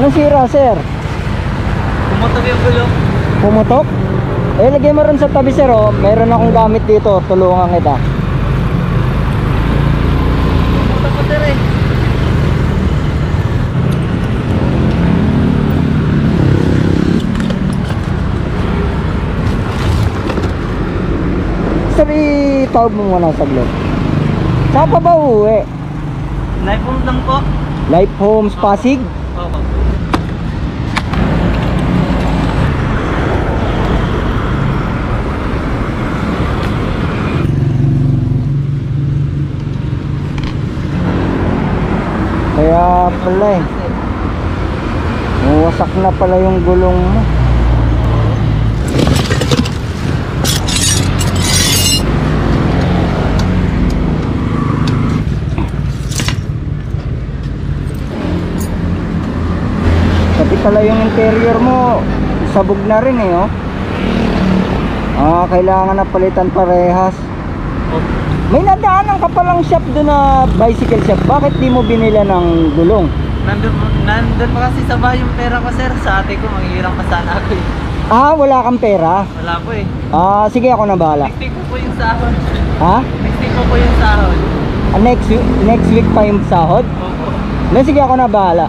Anong sira, sir? Pumutok yung gulong. Pumutok? Eh, lagay mo rin sa tabi, sir, oh. Meron akong gamit dito. Tulungan kita. Pumutok ko sir eh. Sir, itawag mo muna sa saglit. Saan pa ba uuwi? Live phone lang po. Life Homes Pasig? Oo. Kaya pala eh. Wasak na pala yung gulong mo. Pati pala yung interior mo, sabog na rin eh, oh. Ah, kailangan na palitan parehas. Oh. May nadaanan ka palang shop doon na bicycle shop. Bakit di mo binila ng gulong? Nandun, nandun pa kasi sa bahay yung pera ko sir. Sa ate ko, manghihirang pa sana ako eh. Ah, wala kang pera? Wala po eh. Ah, sige ako na bahala. Next week ko po yung sahod. Ha? Next week ko po yung sahod. Ah, next next week pa yung sahod? Opo. Na, sige ako na bahala.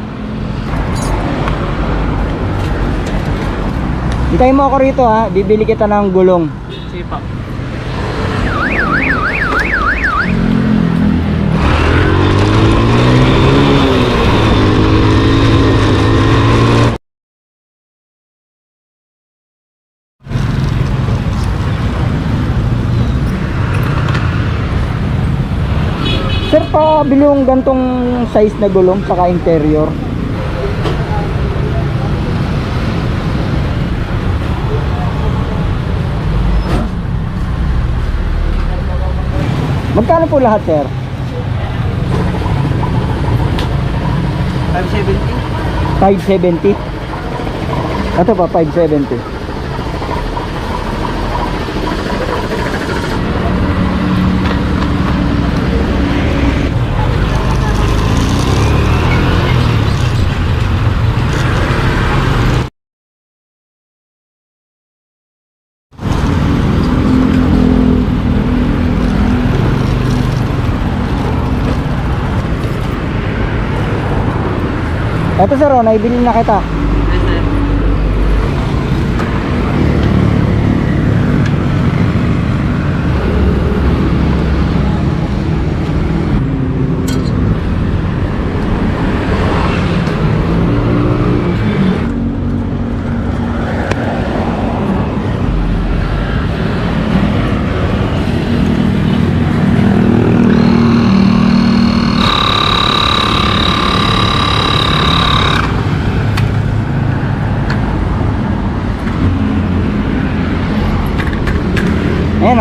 Hintayin mo ako rito ha, bibili kita ng gulong. Sige po. Sir, pa bili yung gantong size na gulong saka interior. Magkano po lahat, sir? 570? 570. Ito pa, 570. Ito sir, oh, naibili na kita.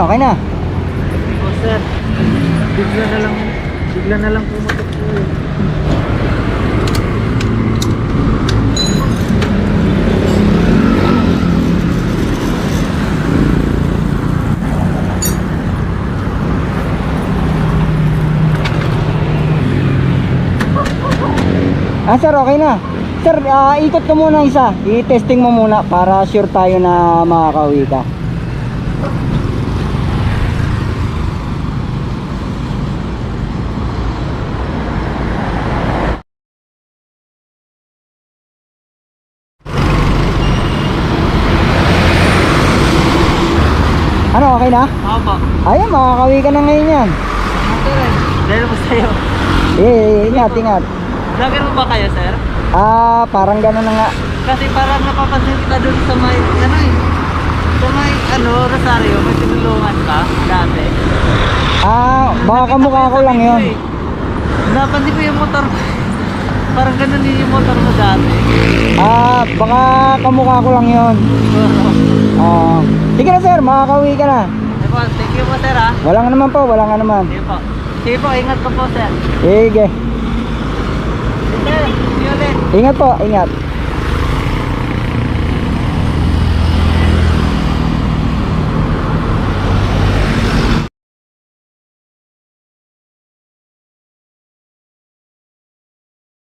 Ayan, okay na. Po sir. Bigla na lang, bigla na lang pumutok po. Ah, sir, okay na. Sir, ah, ikot ko muna isa. I-testing mo muna para sure tayo na makakauwi ka. Ano, okay na? Opo. Ayun, makakauwi ka na ngayon yan. Dahil po sa'yo. Eh, ingat, ingat. Vlogger mo ba kayo sir? Ah, parang gano'n na nga. Kasi parang napapansin kita dun sa may, ano eh, sa may, ano, Rosario, may tinulungan ka dati. Ah, baka kamukha ko lang yon. eh. Napansin ko yung motor Parang ganun din yung motor mo dati. Ah, baka kamukha ko lang yon. Ah, sige na sir, makakauwi ka na. Po, thank you po sir ha. Wala nga naman po, wala nga naman. Sige po. Sige po, ingat po po sir. Sige. Sir, see you ulit. Ingat po, ingat.